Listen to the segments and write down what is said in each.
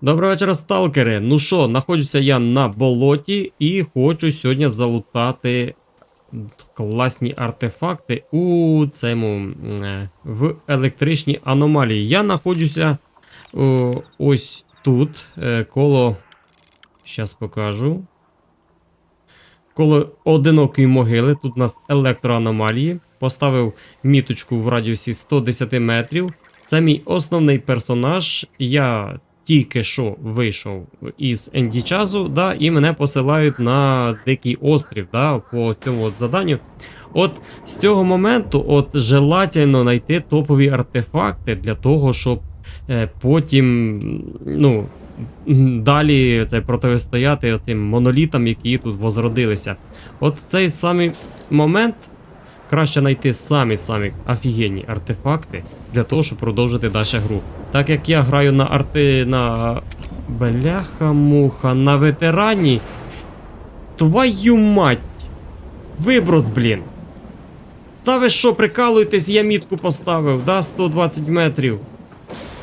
Доброго вечора, сталкери. Ну що, знаходжуся я на болоті і хочу сьогодні залутати класні артефакти у цьому е, в електричній аномалії. Я знаходжуся ось тут, е, коло. Щас покажу. Коло одинокої могили. Тут у нас електроаномалії. Поставив міточку в радіусі 110 метрів. Це мій основний персонаж. Я тільки що вийшов із Енді Чазу, да, і мене посилають на Дикий острів да, по цьому от заданню. От з цього моменту от желательно знайти топові артефакти для того, щоб е, потім ну, далі це протистояти цим монолітам, які тут возродилися. От цей самий момент краще знайти самі-самі офігенні артефакти для того, щоб продовжити далі гру. Так як я граю на арти. на. Бляха-муха, на ветерані. Твою мать! Виброс, блін. Та ви що, прикалуєтесь, я мітку поставив, да, 120 метрів.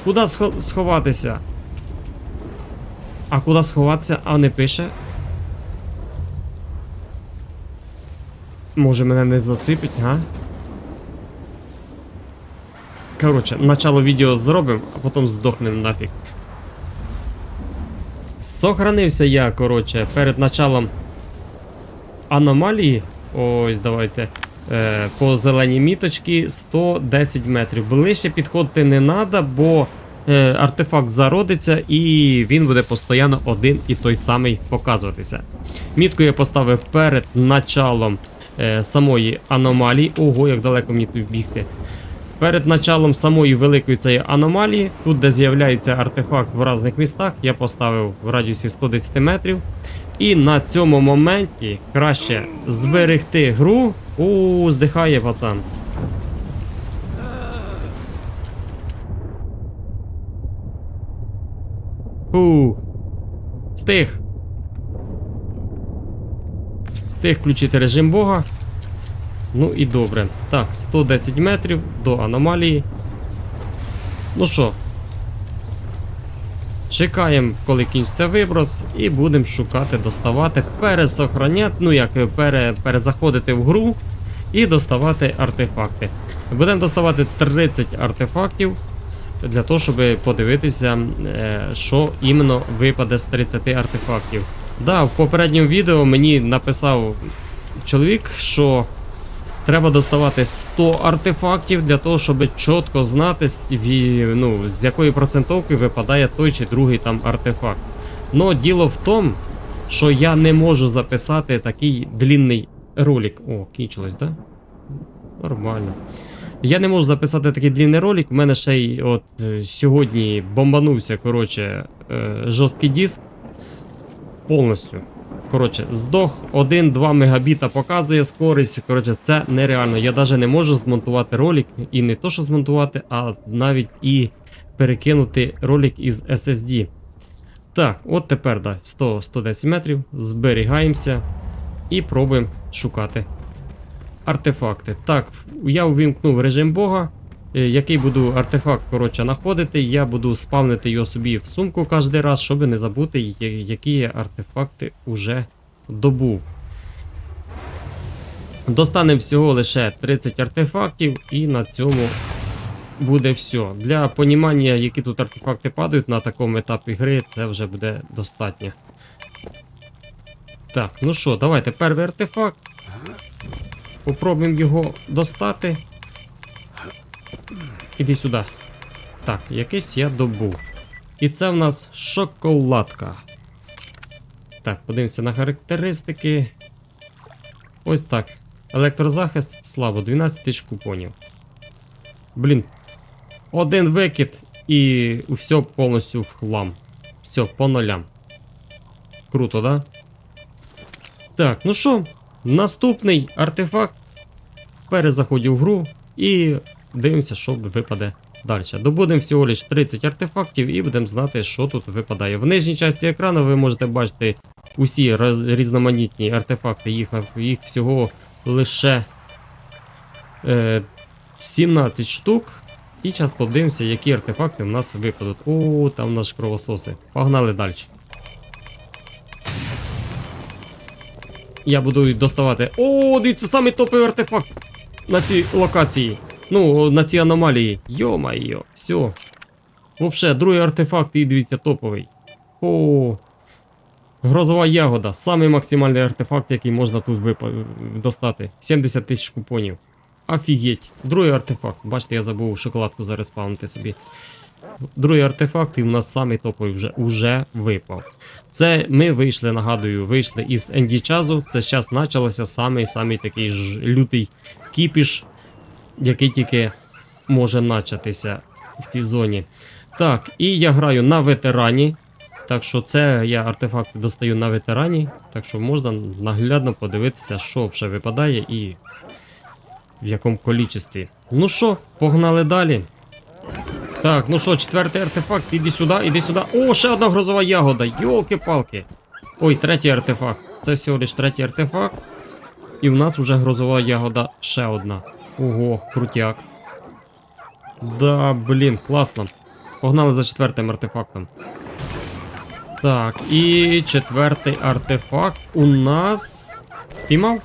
Куди схо- сховатися? А куди сховатися? А не пише. Може мене не зацепить, га? Коротше, начало відео зробимо, а потім здохнем нафіг. Сохранився я, коротше, перед началом аномалії. Ось, давайте. Е, по зеленій міточці 110 метрів. Ближче підходити не треба, бо е, артефакт зародиться і він буде постійно один і той самий показуватися. Мітку я поставив перед началом самої аномалії. Ого, як далеко мені тут бігти. Перед началом самої великої цієї аномалії, тут, де з'являється артефакт в різних містах, я поставив в радіусі 110 метрів. І на цьому моменті краще зберегти гру. У, здихає пацан. Фух. Встиг. Встиг включити режим Бога. Ну і добре. Так, 110 метрів до аномалії. Ну що, чекаємо, коли кінчиться виброс, і будемо шукати, доставати, пересохраняти, ну як е, пере, перезаходити в гру і доставати артефакти. Будемо доставати 30 артефактів для того, щоб подивитися, е, що іменно випаде з 30 артефактів. Да, в попередньому відео мені написав чоловік, що Треба доставати 100 артефактів для того, щоб чітко знати, ну, з якої процентовки випадає той чи другий там артефакт. Но діло в тому, що я не можу записати такий длінний ролик. О, кінчилось, да? Нормально. Я не можу записати такий длінний ролик. У мене ще й от е, сьогодні бомбанувся, коротше, е, жорсткий диск. Повністю. Коротше, здох 1-2 мегабіта показує скорість. Коротше, це нереально. Я навіть не можу змонтувати ролик, і не то, що змонтувати, а навіть і перекинути ролик із SSD. Так, от тепер да, 100-110 метрів. Зберігаємося і пробуємо шукати артефакти. Так, я увімкнув режим Бога. Е, Який буду артефакт коротше, знаходити, я буду спавнити його собі в сумку кожен раз, щоб не забути, які артефакти уже добув. Достанемо всього лише 30 артефактів, і на цьому буде все. Для понімання, які тут артефакти падають на такому етапі гри, це вже буде достатньо. Так, ну що, давайте перший артефакт. Попробуємо його достати. Іди сюди. Так, якийсь я добув. І це в нас шоколадка. Так, подивимося на характеристики. Ось так. Електрозахист слабо, 12 тисяч купонів. Блін. Один викид і все повністю в хлам. Все, по нулям. Круто, да? Так, ну що, наступний артефакт. Перезаходів в гру і дивимося, що випаде далі. Добудемо всього лиш 30 артефактів і будемо знати, що тут випадає. В нижній часті екрану ви можете бачити усі різноманітні артефакти, їх, їх всього лише е, 17 штук. І зараз подивимося, які артефакти в нас випадуть. О, там нас кровососи. Погнали далі. Я буду доставати. О, дивіться, самий топовий артефакт на цій локації. Ну, на цій аномалії. Йо-майо, все. Вообще, другий артефакт, і дивіться, топовий. О. Грозова ягода. Самий максимальний артефакт, який можна тут випа- достати. 70 тисяч купонів. Офігеть. Другий артефакт. Бачите, я забув шоколадку зареспаунити собі. Другий артефакт, і в нас самий топовий вже, уже випав. Це ми вийшли, нагадую, вийшли із Енді Чазу. Це зараз почалося самий самий такий ж лютий кіпіш, який тільки може начатися в цій зоні. Так, і я граю на ветерані. Так що це я артефакти достаю на ветерані. Так що можна наглядно подивитися, що ще випадає і в якому количестві. Ну що, погнали далі. Так, ну що, четвертий артефакт, іди сюди, іди сюди. О, ще одна грозова ягода. Йолки-палки. Ой, третій артефакт. Це всього лиш третій артефакт. І в нас вже грозова ягода ще одна. Ого, крутяк. Да, блін, класно. Погнали за четвертим артефактом. Так, і четвертий артефакт у нас. Піймав?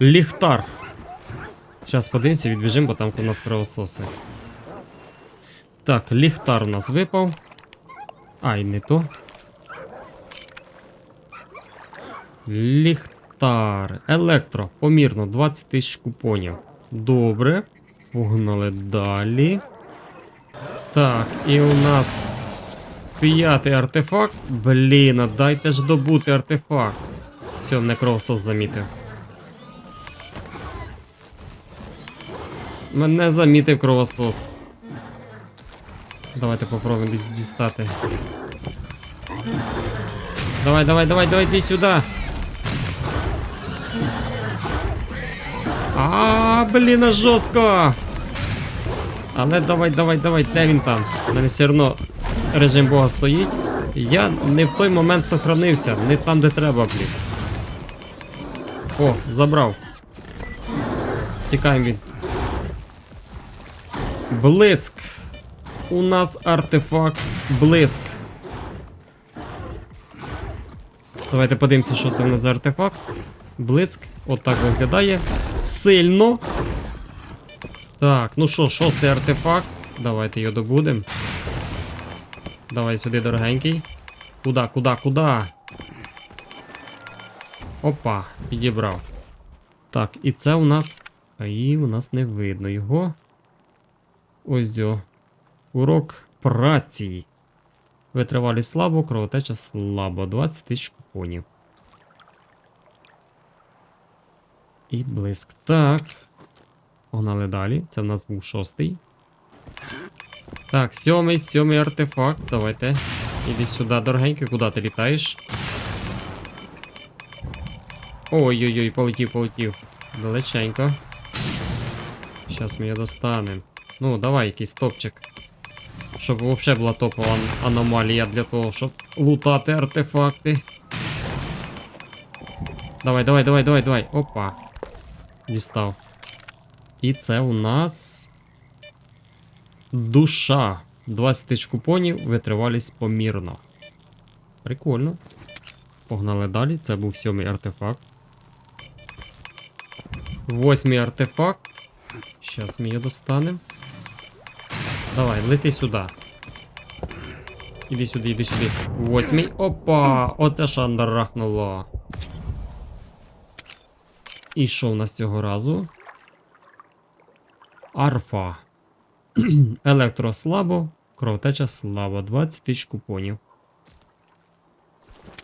Ліхтар. Зараз подивимося, відбіжимо, бо там у нас кровососи. Так, ліхтар у нас випав. Ай, не то. Ліхтар. Електро. Помірно, 20 тисяч купонів. Добре. Погнали далі. Так, і у нас п'ятий артефакт. Блін, а дайте ж добути артефакт. Все, мене кровосос замітив. Мене замітив кровосос. Давайте попробуємо дістати. Давай, давай, давай, давай, йди сюди. А, блін, жорстко. Але давай, давай, давай, де він там? У мене все одно режим Бога стоїть. Я не в той момент сохранився, не там, де треба, блін. О, забрав. Тікаємо від. Блиск. У нас артефакт блиск. Давайте подивимося, що це в нас за артефакт. Блиск. Отак виглядає. Сильно. Так, ну що, шостий артефакт. Давайте його добудемо. Давай сюди, дорогенький. Куда, куда, куда? Опа, підібрав. Так, і це у нас. А у нас не видно його. Ось дьо. Урок праці. Витривалість слабо, кровотеча слабо. 20 тисяч купонів. І блиск. Так. Погнали далі. Це в нас був шостий. Так, сьомий, сьомий артефакт. Давайте. Іди сюди, дорогенький, куди ти літаєш? Ой-ой-ой, полетів, полетів. Далеченько. Зараз ми його достанемо. Ну, давай якийсь топчик. Щоб взагалі була топова ан- аномалія для того, щоб лутати артефакти. Давай, давай, давай, давай, давай. Опа. Дістав. І це у нас. Душа. 20 тисяч купонів, витривалість помірно. Прикольно. Погнали далі. Це був сьомий артефакт. Восьмий артефакт. Зараз ми його достанемо. Давай, лети сюди. Іди сюди, іди сюди. Восьмий. Опа! Оце шандарахнуло. І що в нас цього разу? Арфа. Електро слабо, кровотеча слабо. 20 тисяч купонів.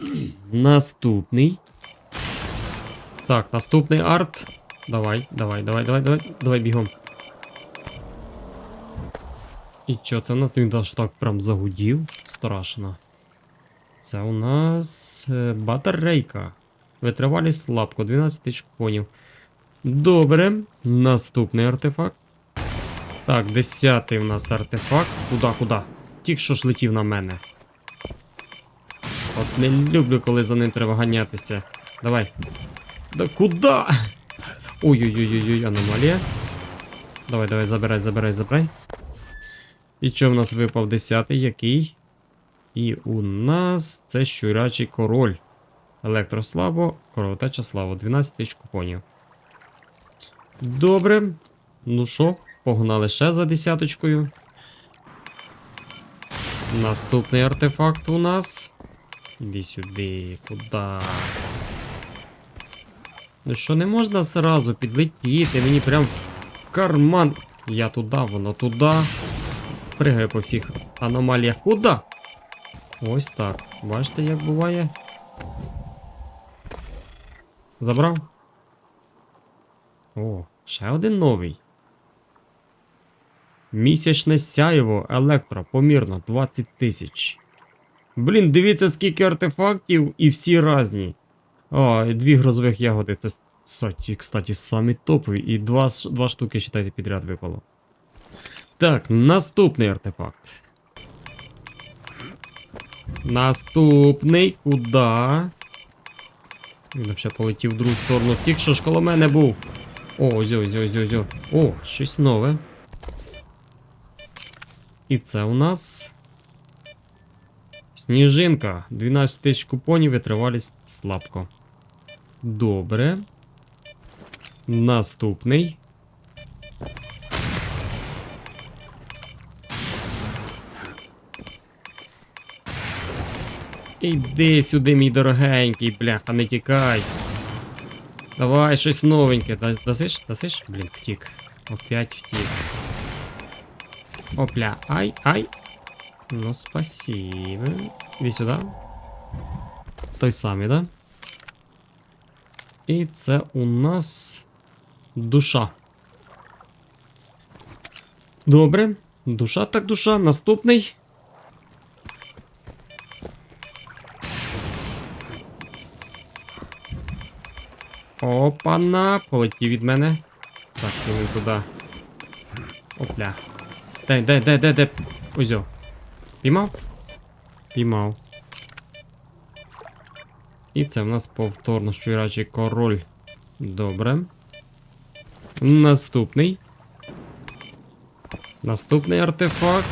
Наступний. Так, наступний арт. Давай, давай, давай, давай, давай, давай бігом. І що, це у нас він аж так прям загудів? Страшно. Це у нас е, батарейка. Витривалість слабко, 12 тисяч купонів. Добре. Наступний артефакт. Так, десятий у нас артефакт. Куда, куда? Тільки що ж летів на мене. От не люблю, коли за ним треба ганятися. Давай. Да куда? Ой-ой-ой-ой, аномалія. Давай, давай, забирай, забирай, забирай. І що в нас випав 10 який? І у нас це щурячий король. Електрослабо, кровотеча слава. 12 тисяч купонів. Добре. Ну що, погнали ще за десяточкою. Наступний артефакт у нас. Іди сюди, куди? Ну що, не можна зразу підлетіти, мені прям в карман. Я туди, воно туди. Пригаю по всіх аномаліях. Куди? Ось так. Бачите, як буває? Забрав? О, ще один новий. Місячне сяєво електро, помірно 20 тисяч. Блін, дивіться, скільки артефактів і всі разні. О, і дві грозових ягоди. Це, кстати, самі топові. І два, два штуки, считайте, підряд випало. Так, наступний артефакт. Наступний. Куда? Він ще полетів в другу сторону. Тільки що ж коло мене був. О, ось, ось, ось. ось. О, щось нове. І це у нас. Сніжинка. 12 тисяч купонів і тривалість слабко. Добре. Наступний. Іди сюди, мій дорогенький, бляха, не тікай. Давай щось новеньке. Да- Дасиш? Дасиш? Блін, втік. Опять втік. Опля. Ай, ай. Ну, спасибо. Іди сюди. Той самий, да? І це у нас душа. Добре. Душа так душа. Наступний. Опана, полетів від мене. Так, він туди. Опля. Дай, дай, дай, дай, дай. Ось. о. Піймав? Піймав. І це в нас повторно щурячий король. Добре. Наступний. Наступний артефакт.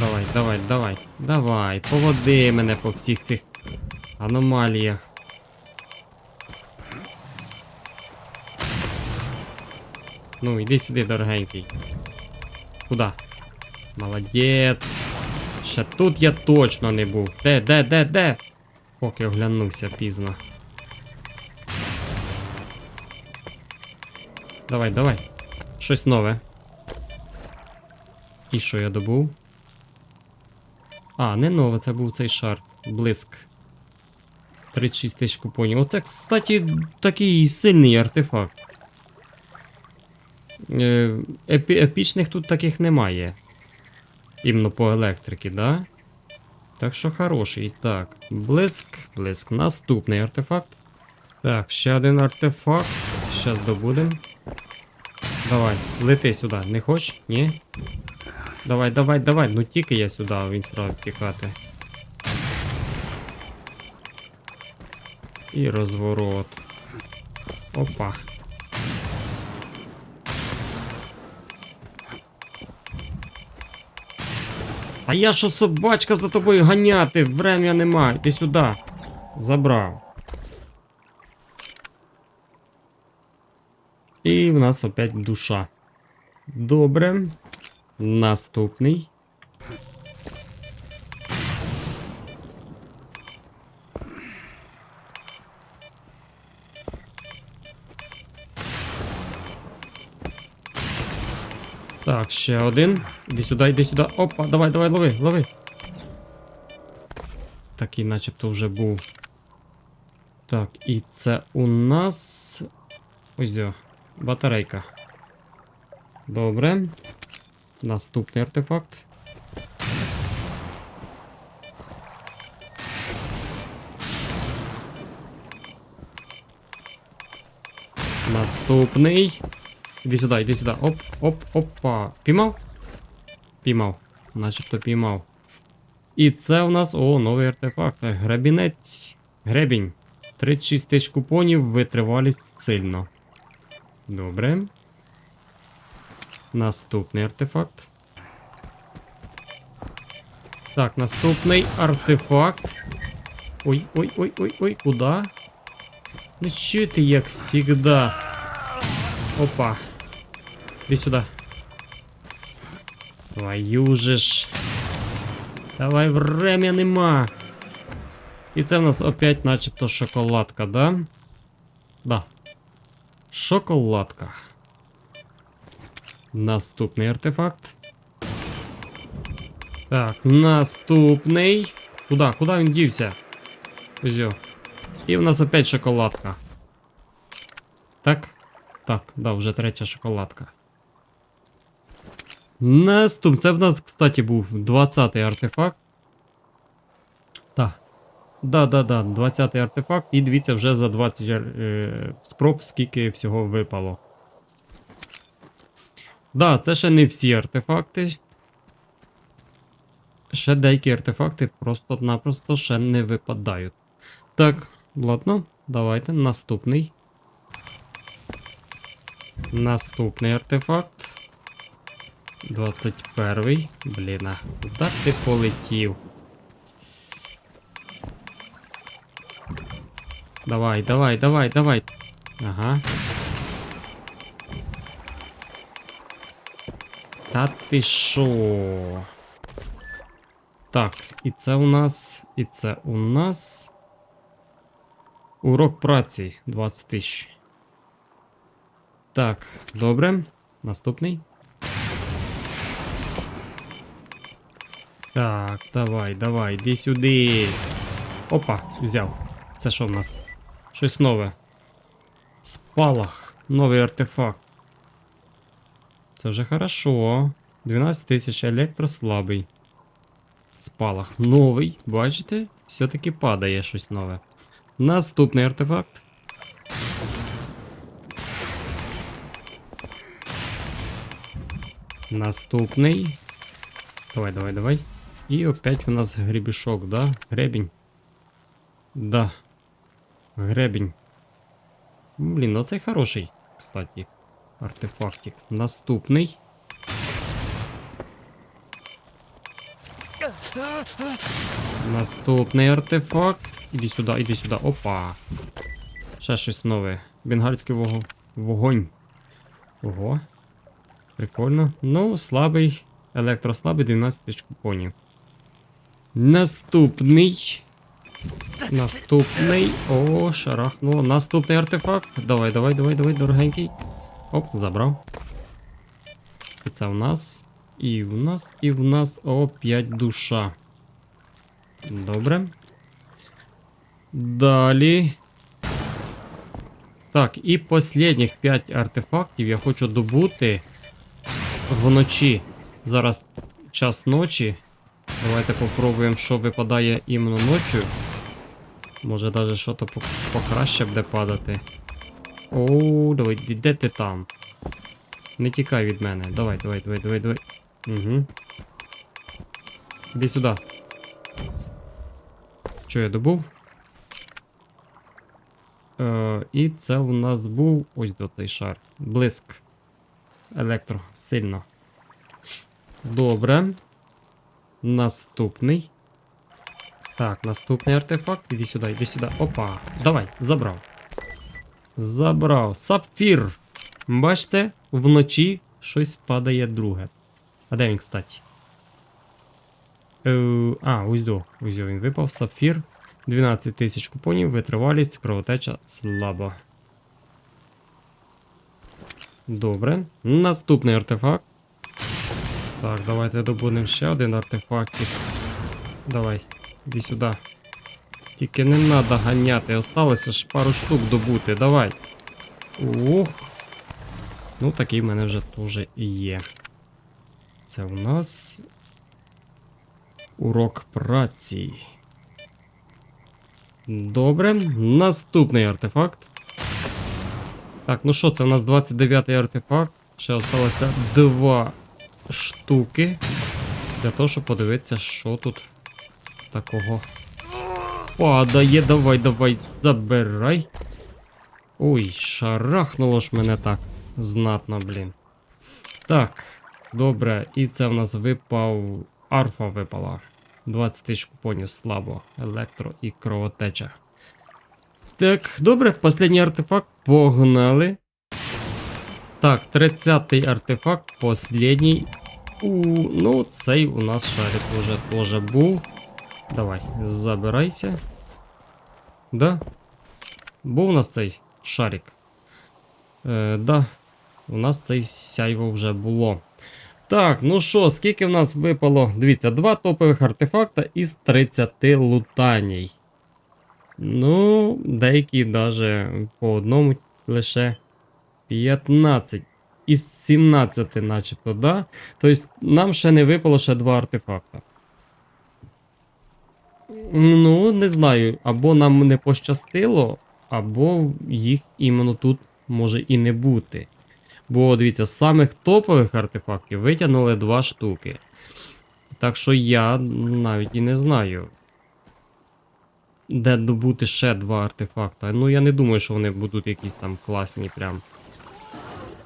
Давай, давай, давай. Давай, поводи мене по всіх цих аномаліях. Ну, іди сюди, дорогенький. Куда? Молодець. Ще тут я точно не був. Де, де, де, де? Поки оглянувся пізно. Давай, давай. Щось нове. І що я добув? А, не нове, це був цей шар. Блиск. 36 тисяч купонів. Оце, кстати, такий сильний артефакт. Е, Епі, епічних тут таких немає. Іменно по електрики, да? Так що хороший. Так, блиск, блиск. Наступний артефакт. Так, ще один артефакт. Щас добудем. Давай, лети сюди. Не хочеш? Ні? Давай, давай, давай. Ну тільки я сюди, він сразу тікати. І розворот. Опа. А я що собачка за тобою ганяти? Врем'я нема. Іди сюди. Забрав. І в нас опять душа. Добре. Наступний. Так, ще один. Іди сюди, іди сюди. Опа, давай, давай, лови, лови. Такий начебто вже був. Так, і це у нас. Ось о, батарейка. Добре. Наступний артефакт. Наступний. Іди сюди, іди сюди. Оп, оп, опа. Піймав? Піймав. Начебто піймав. І це у нас. О, новий артефакт. Гребінець. Гребінь. 36 тисяч купонів, витривалість сильно. Добре. Наступний артефакт. Так, наступний артефакт. Ой, ой, ой, ой, ой, куда? Ну що ти, як всегда? Опа. Іди сюди. Твою же ж. Давай время нема. І це в нас опять начебто шоколадка, да? Да. Шоколадка. Наступний артефакт. Так, наступний. Куда? Куда він дівся? Йо. І в нас опять шоколадка. Так? Так, да, вже третя шоколадка. Наступ. Це в нас, кстати, був 20-й артефакт. Так. Да, да, да, 20-й артефакт. І дивіться, вже за 20 е, спроб, скільки всього випало. Да, це ще не всі артефакти. Ще деякі артефакти просто-напросто ще не випадають. Так, ладно, давайте. Наступний. Наступний артефакт. 21. Блін, а куди ти полетів? Давай, давай, давай, давай. Ага. Та ти шо? Так, і це у нас. І це у нас. Урок праці 20 тисяч. Так, добре. Наступний. Так, давай, давай, іди сюди. Опа, взяв. Це що в нас? Щось нове. Спалах. Новий артефакт. Це вже хорошо. 12 тисяч електрослабий. Спалах. Новий. Бачите? Все-таки падає щось нове. Наступний артефакт. Наступний. Давай, давай, давай. І опять у нас гребішок, да? Гребінь. Да. Гребінь. Блін, ну цей хороший, кстати. Артефактик. Наступний. Наступний артефакт. Іди сюди, іди сюди. Опа. Ще щось нове. Бенгальський вого... вогонь. Ого. Прикольно. Ну, слабий. Електрослабий 12 тисяч купонів. Наступний. Наступний. О, шарахнуло. Наступний артефакт. Давай, давай, давай, давай, дорогенький. Оп, забрав. І це в нас. І в нас, і в нас опять душа. Добре. Далі. Так, і останніх 5 артефактів я хочу добути вночі. Зараз час ночі. Давайте попробуємо, що випадає іменно ночі. Може навіть щось по- покраще буде падати. О, давай, де ти там? Не тікай від мене. Давай, давай, давай, давай, давай. Угу. Іди сюди. Що я добув? Е, і це у нас був ось до той шар. Блиск. Електро. Сильно. Добре. Наступний. Так, наступний артефакт. Іди сюди, іди сюди. Опа. Давай, забрав. Забрав. Сапфір. Бачите, вночі щось падає друге. А де він, кстати? Е, а, ось до. Ось він випав. Сапфір. 12 тисяч купонів, витривалість, кровотеча слабо. Добре. Наступний артефакт. Так, давайте добудемо ще один артефакт. Давай, іди сюди. Тільки не треба ганяти, осталося ж пару штук добути, давай. Ох. Ну, такий в мене вже теж і є. Це у нас. Урок праці. Добре. Наступний артефакт. Так, ну що, це у нас 29-й артефакт. Ще осталося два штуки. Для того, щоб подивитися, що тут такого падає. Давай, давай, забирай. Ой, шарахнуло ж мене так. Знатно, блін. Так, добре, і це в нас випав. Арфа випала. 20 тисяч купонів слабо, електро і кровотеча. Так, добре, останній артефакт. Погнали. Так, 30-й артефакт, последній. У, ну, цей у нас шарик уже теж був. Давай, забирайся. Да? Був у нас цей шарик. Е, да, у нас цей сяйво вже було. Так, ну що, скільки в нас випало? Дивіться, два топових артефакта із 30 лутаній. Ну, деякі навіть по одному лише 15. Із 17, начебто, да? Тобто нам ще не випало ще два артефакта. Ну, не знаю, або нам не пощастило, або їх іменно тут може і не бути. Бо дивіться, з самих топових артефактів витягнули два штуки. Так що я навіть і не знаю. Де добути ще два артефакта. Ну я не думаю, що вони будуть якісь там класні прям.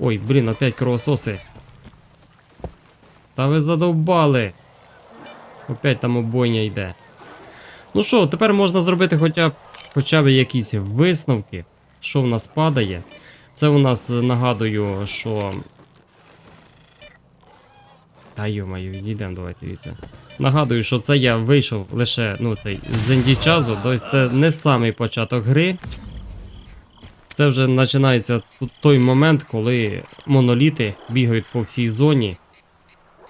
Ой, блін, опять кровососи. Та ви задовбали. Опять там обойня йде. Ну що, тепер можна зробити хоча б, хоча б якісь висновки, що в нас падає. Це у нас нагадую, що. Та йомаю, відійдемо, давайте дивіться. Нагадую, що це я вийшов лише ну, цей, з індічазу, тобто це не самий початок гри. Це вже починається той момент, коли моноліти бігають по всій зоні.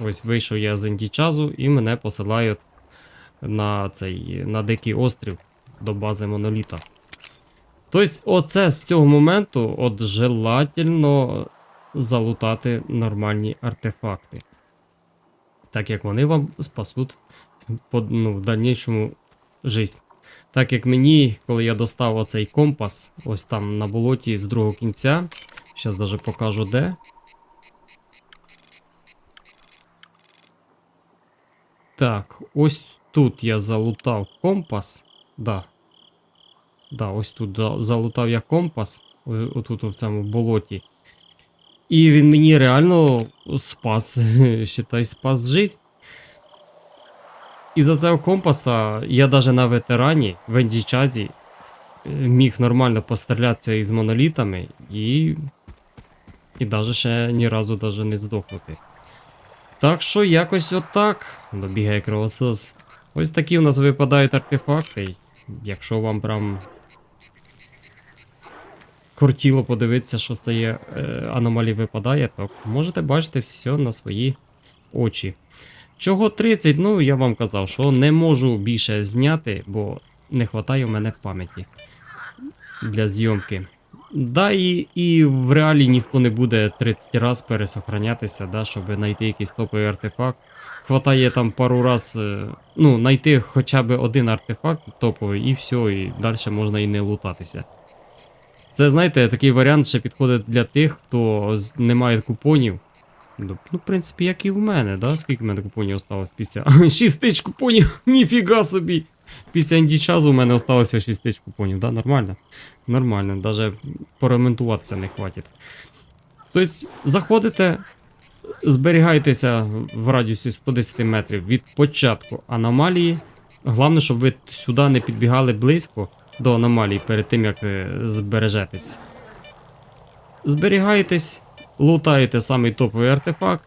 Ось вийшов я з індічазу і мене посилають на цей на дикий острів до бази моноліта. Тобто, оце з цього моменту от желательно залутати нормальні артефакти. Так як вони вам спасуть ну, в дальнішому життя. Так як мені, коли я достав оцей компас, ось там на болоті з другого кінця. Зараз даже покажу де. Так, ось тут я залутав компас. Да. Да, ось тут залутав я компас. Отут в цьому болоті. І він мені реально спас, считай, спас життя. І за цього компаса я навіть на ветерані в ендічазі міг нормально пострілятися із монолітами і. І навіть ще ні разу даже не здохнути. Так що якось отак добігає кровосос. Ось такі у нас випадають артефакти. Якщо вам прям кортіло подивитися, що стає е, аномалій випадає, то можете бачити все на свої очі. Чого 30, ну я вам казав, що не можу більше зняти, бо не вистачає в мене пам'яті для зйомки. Да, і, і в реалі ніхто не буде 30 раз пересохранятися, да, щоб знайти якийсь топовий артефакт. Хватає там пару раз, е, ну, знайти хоча б один артефакт топовий, і все, і далі можна і не лутатися. Це, знаєте, такий варіант ще підходить для тих, хто не має купонів. Ну, в принципі, як і в мене, да? Скільки в мене купонів осталось після. 6 тисяч купонів! Ніфіга собі! Після індічазу у мене осталося 6 тисяч купонів, да? Нормально? Нормально, навіть поремонтуватися не хватить. Тобто, заходите, зберігайтеся в радіусі 110 метрів від початку аномалії. Головне, щоб ви сюди не підбігали близько до аномалії перед тим, як е, збережетесь. Зберігаєтесь, лутаєте самий топовий артефакт,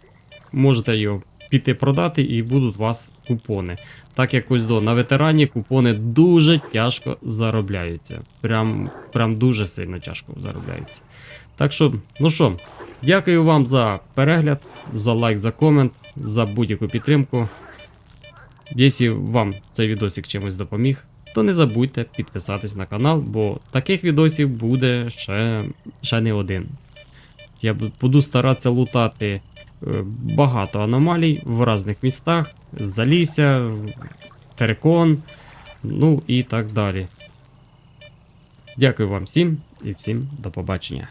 можете його піти продати і будуть у вас купони. Так як ось до на ветерані купони дуже тяжко заробляються. Прям, прям дуже сильно тяжко заробляються. Так що, ну що, дякую вам за перегляд, за лайк, за комент, за будь-яку підтримку. Якщо вам цей відосик чимось допоміг, то не забудьте підписатись на канал, бо таких відосів буде ще, ще не один. Я буду старатися лутати е, багато аномалій в різних містах, Залісся, Терекон, ну і так далі. Дякую вам всім і всім до побачення.